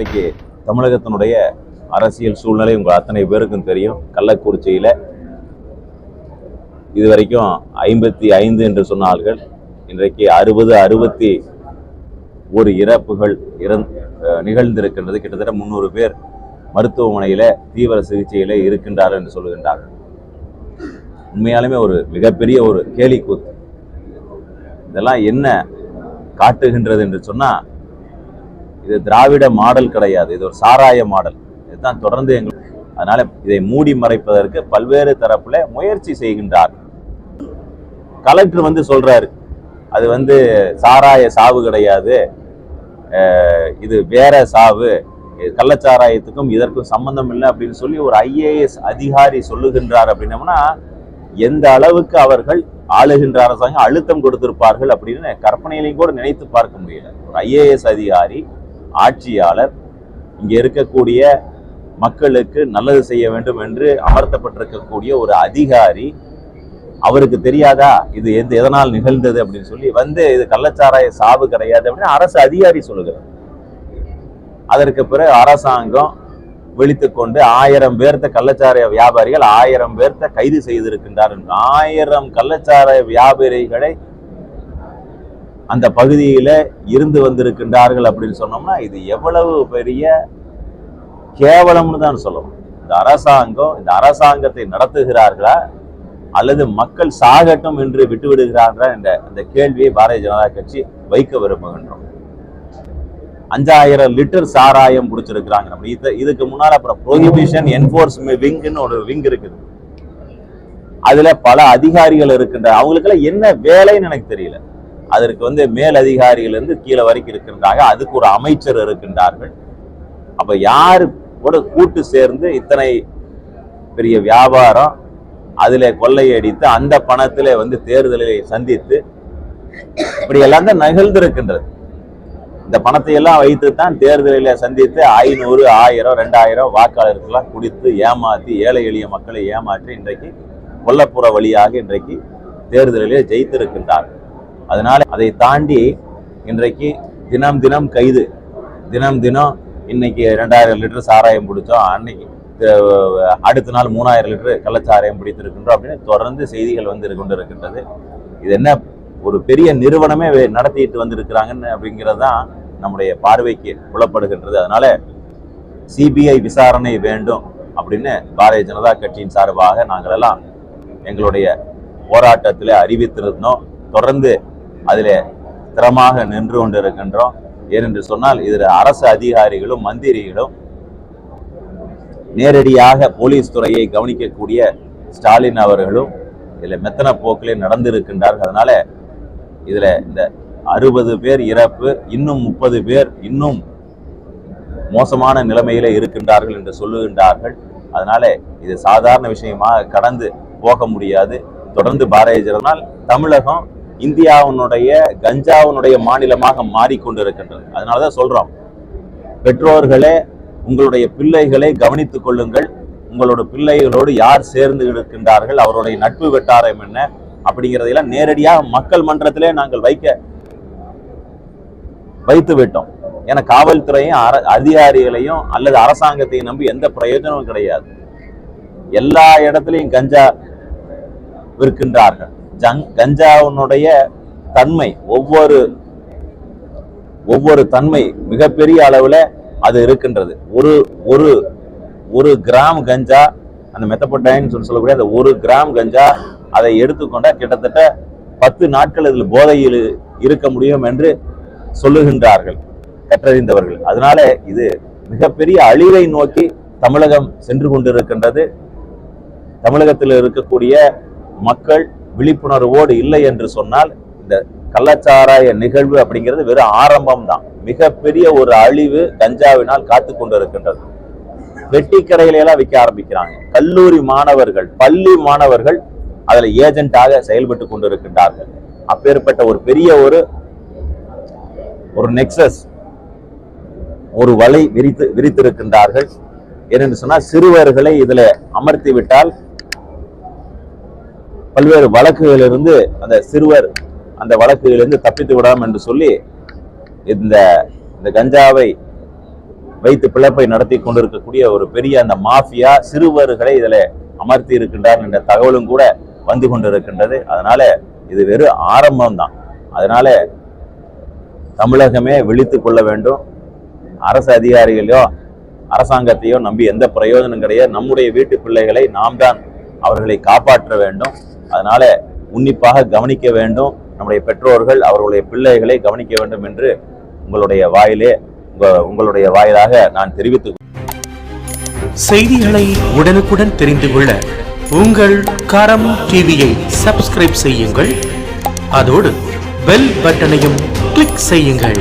இன்றைக்கு தமிழகத்தினுடைய அரசியல் சூழ்நிலை உங்கள் அத்தனை பேருக்கும் தெரியும். கள்ளக்குறிச்சியில் இதுவரைக்கும் ஐம்பத்தி ஐந்து என்று சொன்ன ஆள்கள் இன்றைக்கு அறுபது அறுபத்தி ஒரு இறப்புகள் இறந் நிகழ்ந்திருக்கின்றது. கிட்டத்தட்ட முந்நூறு பேர் மருத்துவமனையில் தீவிர சிகிச்சையில் இருக்கின்றார் என்று சொல்கின்றார்கள். உண்மையாலுமே ஒரு மிகப்பெரிய ஒரு கேலிக்கூத்து. இதெல்லாம் என்ன காட்டுகின்றது என்று சொன்னால் இது திராவிட மாடல் கிடையாது. இது ஒரு சாராய மாடல். இதுதான் தொடர்ந்து எங்கள் அதனால இதை மூடி மறைப்பதற்கு பல்வேறு தரப்புல முயற்சி செய்கின்றார். கலெக்டர் வந்து சொல்றாரு அது வந்து சாராய சாவு கிடையாது. இது வேற சாவு. இது கள்ளச்சாராயத்துக்கும் இதற்கும் சம்பந்தம் இல்லை அப்படின்னு சொல்லி ஒரு ஐஏஎஸ் அதிகாரி சொல்லுகின்றார் அப்படின்னம்னா எந்த அளவுக்கு அவர்கள் ஆளுகின்ற அரசாங்கம் அழுத்தம் கொடுத்திருப்பார்கள் அப்படின்னு கற்பனையிலையும் கூட நினைத்து பார்க்க முடியல. ஒரு ஐஏஎஸ் அதிகாரி ஆட்சியாளர் இங்க இருக்கக்கூடிய மக்களுக்கு நல்லது செய்ய வேண்டும் என்று அமர்த்தப்பட்டிருக்கக்கூடிய ஒரு அதிகாரி அவருக்கு தெரியாதா இது எந்த எதனால் நிகழ்ந்தது அப்படின்னு சொல்லி வந்து இது கள்ளச்சாராய சாவு கிடையாது அப்படின்னு அரசு அதிகாரி சொல்லுகிறார். அதற்கு பிறகு அரசாங்கம் விழித்து கொண்டு ஆயிரம் பேர்த்த கள்ளச்சாராய வியாபாரிகள் ஆயிரம் பேர்த்த கைது செய்திருக்கின்றார் ஆயிரம் கள்ளச்சாராய வியாபாரிகளை அந்த பகுதியில் இருந்து வந்திருக்கின்றார்கள் அப்படின்னு சொன்னோம்னா இது எவ்வளவு பெரிய கேவலம்னு தான் சொல்லணும். இந்த அரசாங்கம் இந்த அரசாங்கத்தை நடத்துகிறார்களா? அல்லது மக்கள் சாகட்டும் என்று விட்டுவிடுகிறார்களா என்ற அந்த கேள்வியை பாரதிய ஜனதா கட்சி வைக்க விரும்புகின்றோம். அஞ்சாயிரம் லிட்டர் சாராயம் குடிச்சிருக்கிறாங்க. நம்ம இது இதுக்கு முன்னால் அப்புறம் ப்ரோஹிபிஷன் என்போர்ஸ்மெண்ட் விங்குன்னு ஒரு விங் இருக்குது. அதுல பல அதிகாரிகள் இருக்கின்ற அவங்களுக்கெல்லாம் என்ன வேலைன்னு எனக்கு தெரியல. அதற்கு வந்து மேல் கீழே வரைக்கும் இருக்கின்றாங்க அதுக்கு ஒரு அமைச்சர் இருக்கின்றார்கள். அப்போ யாரு கூட கூட்டு சேர்ந்து இத்தனை பெரிய வியாபாரம் அதில் கொள்ளையடித்து அந்த பணத்தில் வந்து தேர்தலை சந்தித்து இப்படி எல்லாம் தான் நகழ்ந்திருக்கின்றது. இந்த பணத்தை எல்லாம் வைத்து தான் தேர்தலில் சந்தித்து ஐநூறு ஆயிரம் ரெண்டாயிரம் வாக்காளர்களாம் குடித்து ஏமாற்றி ஏழை எளிய மக்களை ஏமாற்றி இன்றைக்கு கொல்லப்புற வழியாக இன்றைக்கு தேர்தலிலே ஜெயித்திருக்கின்றார்கள். அதனால் அதை தாண்டி இன்றைக்கு தினம் தினம் கைது தினம் தினம் இன்னைக்கு ரெண்டாயிரம் லிட்டர் சாராயம் பிடிச்சோம் அன்னைக்கு அடுத்த நாள் மூணாயிரம் லிட்டர் கள்ளச்சாராயம் பிடித்திருக்கின்றோம் அப்படின்னு தொடர்ந்து செய்திகள் வந்து கொண்டு இருக்கின்றது இது என்ன ஒரு பெரிய நிறுவனமே வே- நடத்திட்டு வந்திருக்கிறாங்கன்னு அப்படிங்கிறது தான் நம்முடைய பார்வைக்கு புலப்படுகின்றது. அதனால சிபிஐ விசாரணை வேண்டும் அப்படின்னு பாரதிய ஜனதா கட்சியின் சார்பாக நாங்கள் எல்லாம் எங்களுடைய போராட்டத்தில் அறிவித்திருந்தோம். தொடர்ந்து அதில் திறமாக நின்று கொண்டிருக்கின்றோம். ஏனென்று சொன்னால் இதில் அரசு அதிகாரிகளும் மந்திரிகளும் நேரடியாக போலீஸ் துறையை கவனிக்கக்கூடிய ஸ்டாலின் அவர்களும் இதில் மெத்தன போக்கிலே நடந்திருக்கின்றார்கள். அதனால இதுல இந்த அறுபது பேர் இறப்பு இன்னும் முப்பது பேர் இன்னும் மோசமான நிலைமையில இருக்கின்றார்கள் என்று சொல்லுகின்றார்கள். அதனால இது சாதாரண விஷயமாக கடந்து போக முடியாது. தொடர்ந்து பாரதிய ஜனதால் தமிழகம் இந்தியாவினுடைய கஞ்சாவினுடைய மாநிலமாக மாறிக்கொண்டிருக்கின்றது. அதனாலதான் சொல்றோம். பெற்றோர்களே உங்களுடைய பிள்ளைகளை கவனித்துக் கொள்ளுங்கள். உங்களோட பிள்ளைகளோடு யார் சேர்ந்து இருக்கின்றார்கள் அவருடைய நட்பு வெட்டாரம் என்ன அப்படிங்கிறதையெல்லாம் நேரடியாக மக்கள் மன்றத்திலே நாங்கள் வைக்க வைத்து விட்டோம். ஏன்னா காவல்துறையும் அர- அதிகாரிகளையும் அல்லது அரசாங்கத்தையும் நம்பி எந்த பிரயோஜனமும் கிடையாது. எல்லா இடத்துலையும் கஞ்சா விற்கின்றார்கள். ஜங் கஞ்சாவினுடைய தன்மை ஒவ்வொரு ஒவ்வொரு தன்மை மிகப்பெரிய அளவில் அது இருக்கின்றது. ஒரு ஒரு ஒரு கிராம் கஞ்சா அந்த மெத்தப்பட்டாயின்னு சொல்லி சொல்லக்கூடிய அந்த ஒரு கிராம் கஞ்சா அதை எடுத்துக்கொண்டால் கிட்டத்தட்ட பத்து நாட்கள் இதில் போதையில் இருக்க முடியும் என்று சொல்லுகின்றார்கள் கற்றறிந்தவர்கள். அதனால இது மிகப்பெரிய அழிவை நோக்கி தமிழகம் சென்று கொண்டிருக்கின்றது. தமிழகத்தில் இருக்கக்கூடிய மக்கள் விழிப்புணர்வோடு இல்லை என்று சொன்னால் இந்த கள்ளச்சாராய நிகழ்வு அப்படிங்கிறது வெறும் ஆரம்பம் தான் மிகப்பெரிய ஒரு அழிவு கஞ்சாவினால் காத்து கொண்டிருக்கின்றது. வெட்டி எல்லாம் விற்க ஆரம்பிக்கிறாங்க. கல்லூரி மாணவர்கள் பள்ளி மாணவர்கள் அதுல ஏஜென்ட்டாக செயல்பட்டு கொண்டிருக்கின்றார்கள். அப்பேற்பட்ட ஒரு பெரிய ஒரு ஒரு நெக்ஸஸ் ஒரு வலை விரித்து விரித்திருக்கின்றார்கள். ஏனென்று சொன்னால் சிறுவர்களை இதுல அமர்த்தி விட்டால் பல்வேறு வழக்குகளிலிருந்து அந்த சிறுவர் அந்த வழக்குகளிலிருந்து தப்பித்து விடாம என்று சொல்லி இந்த இந்த கஞ்சாவை வைத்து பிழைப்பை நடத்தி கொண்டிருக்கக்கூடிய ஒரு பெரிய அந்த மாஃபியா சிறுவர்களை இதில் அமர்த்தி இருக்கின்றார் என்ற தகவலும் கூட வந்து கொண்டிருக்கின்றது. அதனால இது வெறும் ஆரம்பம் தான் அதனால தமிழகமே விழித்து கொள்ள வேண்டும். அரசு அதிகாரிகளையோ அரசாங்கத்தையோ நம்பி எந்த பிரயோஜனம் கிடையாது. நம்முடைய வீட்டு பிள்ளைகளை நாம் தான் அவர்களை காப்பாற்ற வேண்டும். அதனால உன்னிப்பாக கவனிக்க வேண்டும். நம்முடைய பெற்றோர்கள் அவர்களுடைய பிள்ளைகளை கவனிக்க வேண்டும் என்று உங்களுடைய வாயிலே உங்களுடைய வாயிலாக நான் தெரிவித்து செய்திகளை உடனுக்குடன் தெரிந்து கொள்ள உங்கள் கரம் டிவியை சப்ஸ்கிரைப் செய்யுங்கள். அதோடு பெல் பட்டனையும் கிளிக் செய்யுங்கள்.